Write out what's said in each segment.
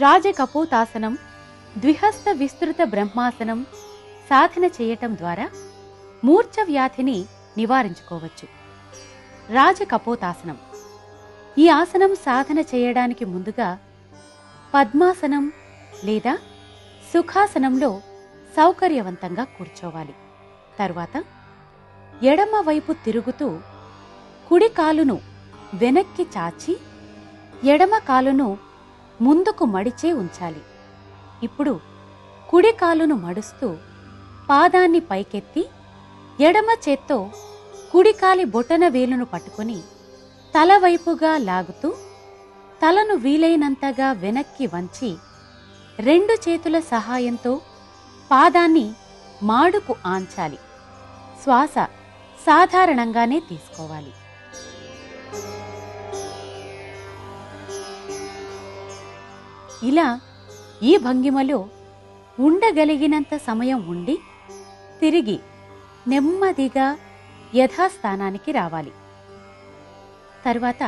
రాజకపోతాసనం ద్విహస్త విస్తృత బ్రహ్మాసనం సాధన చేయటం ద్వారా మూర్ఛ వ్యాధిని నివారించుకోవచ్చు. రాజకపోతాసనం. ఈ ఆసనం సాధన చేయడానికి ముందుగా పద్మాసనం లేదా సుఖాసనంలో సౌకర్యవంతంగా కూర్చోవాలి. తరువాత ఎడమ వైపు తిరుగుతూ కుడి కాలును వెనక్కి చాచి ఎడమ కాలును ముందుకు మడిచే ఉంచాలి. ఇప్పుడు కుడి కాలును మడుస్తూ పాదాన్ని పైకెత్తి ఎడమ చేత్తో కుడికాలి బొటన వేలును పట్టుకొని తల వైపుగా లాగుతూ తలను వీలైనంతగా వెనక్కి వంచి రెండు చేతుల సహాయంతో పాదాన్ని మాడుకు ఆంచాలి. శ్వాస సాధారణంగానే తీసుకోవాలి. ఇలా ఈ భంగిమలో ఉండగలిగినంత సమయం ఉండి తిరిగి నెమ్మదిగా యథాస్థానానికి రావాలి. తర్వాత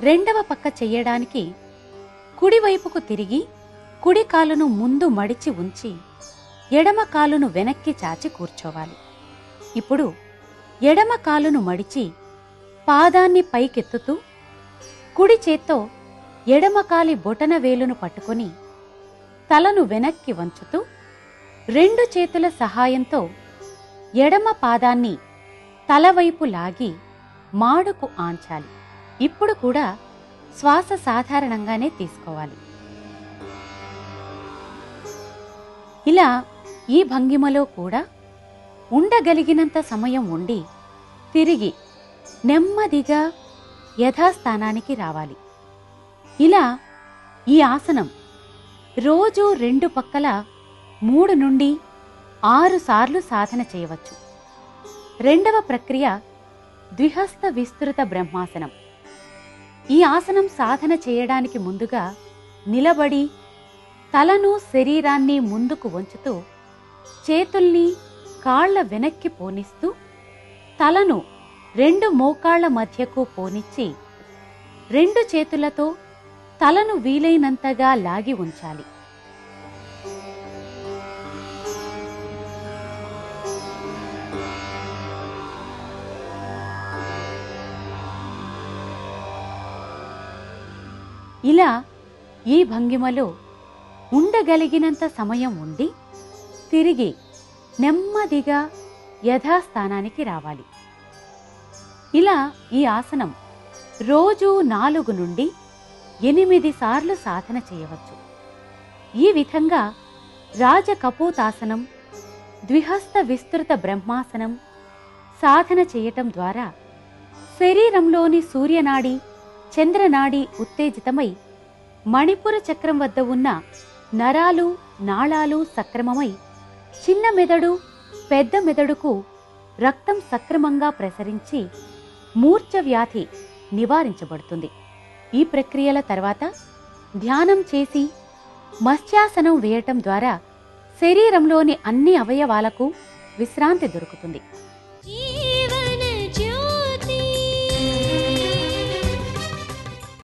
రెండవ పక్క చెయ్యడానికి కుడివైపుకు తిరిగి కుడి కాలును ముందు మడిచి ఉంచి ఎడమ కాలును వెనక్కి చాచి కూర్చోవాలి. ఇప్పుడు ఎడమ కాలును మడిచి పాదాన్ని పైకెత్తుతూ కుడి చేత్తో ఎడమకాలి బొటన వేలును పట్టుకొని తలను వెనక్కి వంచుతూ రెండు చేతుల సహాయంతో ఎడమ పాదాన్ని తలవైపు లాగి మాడుకు ఆంచాలి. ఇప్పుడు కూడా శ్వాస సాధారణంగానే తీసుకోవాలి. ఇలా ఈ భంగిమలో కూడా ఉండగలిగినంత సమయం ఉండి తిరిగి నెమ్మదిగా యథాస్థానానికి రావాలి. ఇలా ఈ ఆసనం రోజు రెండు పక్కల మూడు నుండి ఆరు సార్లు సాధన చేయవచ్చు. రెండవ ప్రక్రియ ద్విహస్త విస్తృత బ్రహ్మాసనం. ఈ ఆసనం సాధన చేయడానికి ముందుగా నిలబడి తలను శరీరాన్ని ముందుకు వంచుతూ చేతుల్ని కాళ్ళ వెనక్కి పోనిస్తూ తలను రెండు మోకాళ్ళ మధ్యకు పోనిచ్చి రెండు చేతులతో తలను వీలైనంతగా లాగి ఉంచాలి. ఇలా ఈ భంగిమలో ఉండగలిగినంత సమయం ఉండి తిరిగి నెమ్మదిగా యథాస్థానానికి రావాలి. ఇలా ఈ ఆసనం రోజు నాలుగు నుండి ఎనిమిది సార్లు సాధన చేయవచ్చు. ఈ విధంగా రాజకపోతాసనం ద్విహస్త విస్తృత బ్రహ్మాసనం సాధన చేయటం ద్వారా శరీరంలోని సూర్యనాడి చంద్రనాడి ఉత్తేజితమై మణిపుర చక్రం వద్ద ఉన్న నరాలు నాళాలు సక్రమమై చిన్న మెదడు పెద్ద మెదడుకు రక్తం సక్రమంగా ప్రసరించి మూర్ఛ వ్యాధి నివారించబడుతుంది. ఈ ప్రక్రియల తర్వాత ధ్యానం చేసి మత్స్యాసనం వేయటం ద్వారా శరీరంలోని అన్ని అవయవాలకు విశ్రాంతి దొరుకుతుంది.